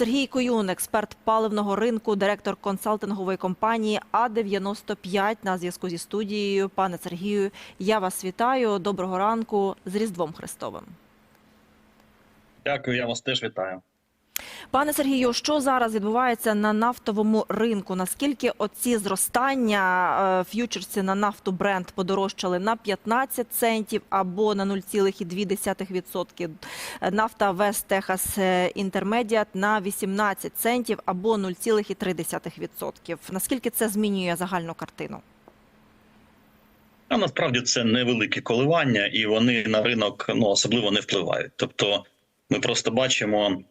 Сергій Коюн, експерт паливного ринку, директор консалтингової компанії А95 на зв'язку зі студією. Пане Сергію, я вас вітаю. Доброго ранку з Різдвом Христовим. Дякую, я вас теж вітаю. Пане Сергію, що зараз відбувається на нафтовому ринку? Наскільки оці зростання е, ф'ючерси на нафту бренд подорожчали на 15 центів або на 0,2%? Нафта West Texas Intermediate на 18 центів або 0,3%. Наскільки це змінює загальну картину? А насправді це невеликі коливання, і вони на ринок ну особливо не впливають. Тобто, ми просто бачимо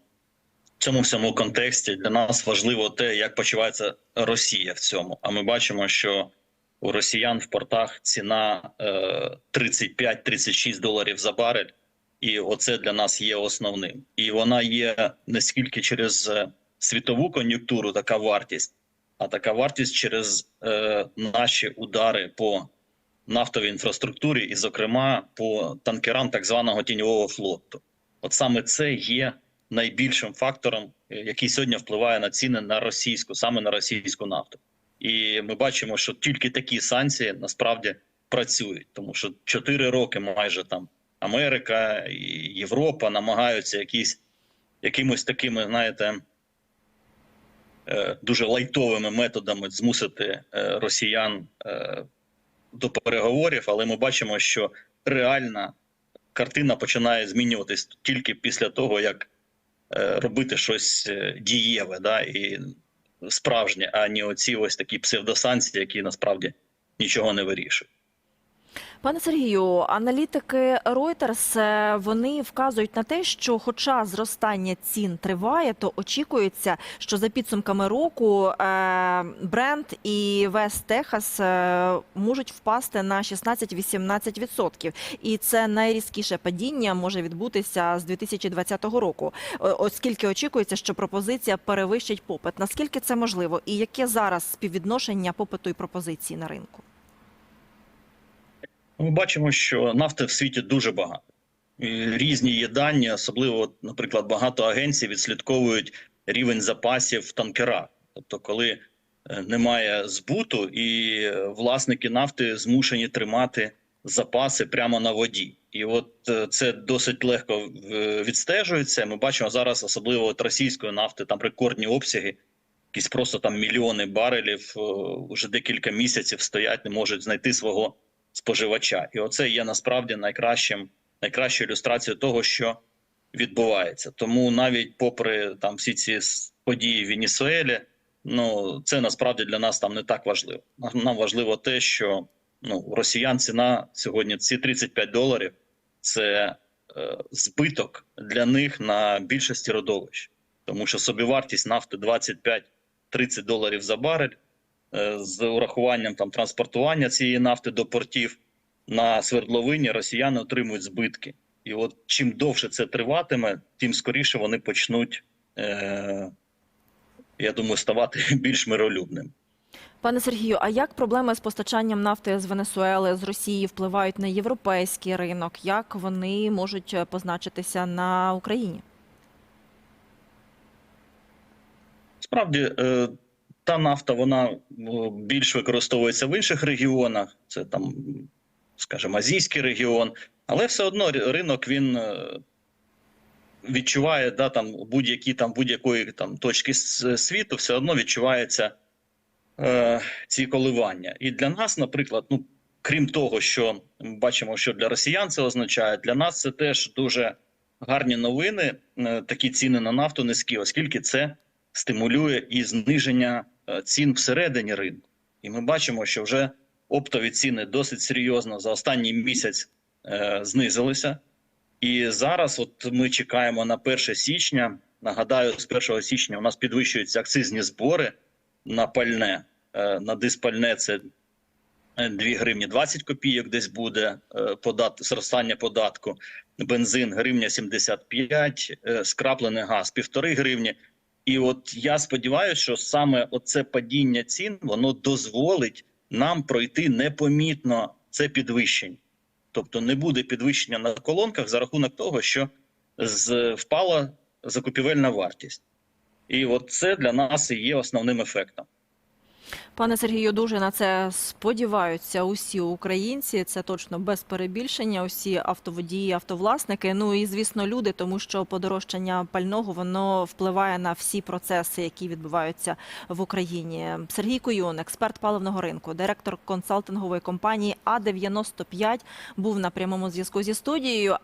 цьому всьому контексті для нас важливо те, як почувається Росія в цьому. А ми бачимо, що у росіян в портах ціна е, 35-36 доларів за барель, і оце для нас є основним. І вона є не скільки через е, світову кон'юнктуру, така вартість, а така вартість через е, наші удари по нафтовій інфраструктурі, і, зокрема, по танкерам так званого тіньового флоту. От саме це є найбільшим фактором, е, який сьогодні впливає на ціни на російську, саме на російську нафту. І ми бачимо, що тільки такі санкції насправді працюють, тому що 4 роки майже там Америка і Європа намагаються якісь якимось такими, знаєте, е, дуже лайтовими методами змусити е, росіян до переговорів, але ми бачимо, що реальна картина починає змінюватись тільки після того, як робити щось е, дієве, да, і справжнє, а не оці ось такі псевдосанкції, які насправді нічого не вирішують. Пане Сергію, аналітики Reuters, е, вони вказують на те, що, хоча зростання цін триває, то очікується, що за підсумками року е, бренд і Texas е, можуть впасти на 16-18%. І це найрізкіше падіння може відбутися з 2020 року, Е, оскільки очікується, що пропозиція перевищить попит. Наскільки це можливо, і яке зараз співвідношення попиту і пропозиції на ринку? Ми бачимо, що нафти в світі дуже багато. І Різні є дані, особливо, наприклад, багато агенцій відслідковують рівень запасів в танкерах. Тобто, коли е, немає збуту, і е, власники нафти змушені тримати запаси прямо на воді. І от е, це досить легко відстежується. Ми бачимо зараз, особливо от російської нафти, там рекордні обсяги, якісь просто там мільйони барелів вже декілька місяців стоять, не можуть знайти свого споживача. І оце є насправді найкращим, найкращою ілюстрацією того, що відбувається. Тому навіть попри там всі ці події в Венесуелі, ну це насправді для нас там не так важливо. Нам- важливо те, що ну росіян ціна сьогодні ці 35 доларів це е, збиток для них на більшості родовищ, тому що собівартість нафти 25-30 доларів за барель з урахуванням там транспортування цієї нафти до портів на свердловині росіяни отримують збитки. І от чим довше це триватиме, тим скоріше вони почнуть, е, я думаю, ставати більш миролюбними. Пане Сергію, а як проблеми з постачанням нафти з Венесуели, з Росії впливають на європейський ринок? Як вони можуть е, позначитися на Україні? Справді, е, та нафта вона більш використовується в інших регіонах, це там, скажімо, азійський регіон, але все одно ринок він е, відчуває да, там будь-які там будь-якої там точки світу, все одно відчувається е, ці коливання. І для нас, наприклад, ну крім того, що ми бачимо, що для росіян це означає, для нас це теж дуже гарні новини. е, Такі ціни на нафту низькі, оскільки це стимулює і зниження цін всередині ринку. І ми бачимо, що вже оптові ціни досить серйозно за останній місяць е, знизилися. І зараз, от ми чекаємо на 1 січня. Нагадаю, з 1 січня у нас підвищуються акцизні збори на пальне. Е, на диспальне це 2 гривні 20 копійок, десь буде е, подат... зростання податку. Бензин гривня 75, е, скраплений газ півтори гривні. І от я сподіваюся, що саме оце падіння цін воно дозволить нам пройти непомітно це підвищення. Тобто не буде підвищення на колонках за рахунок того, що впала закупівельна вартість. І от це для нас і є основним ефектом. Пане Сергію, дуже на це сподіваються усі українці. Це точно без перебільшення. Усі автоводії, автовласники. Ну і звісно, люди, тому що подорожчання пального воно впливає на всі процеси, які відбуваються в Україні. Сергій Куйон, експерт паливного ринку, директор консалтингової компанії А 95 був на прямому зв'язку зі студією.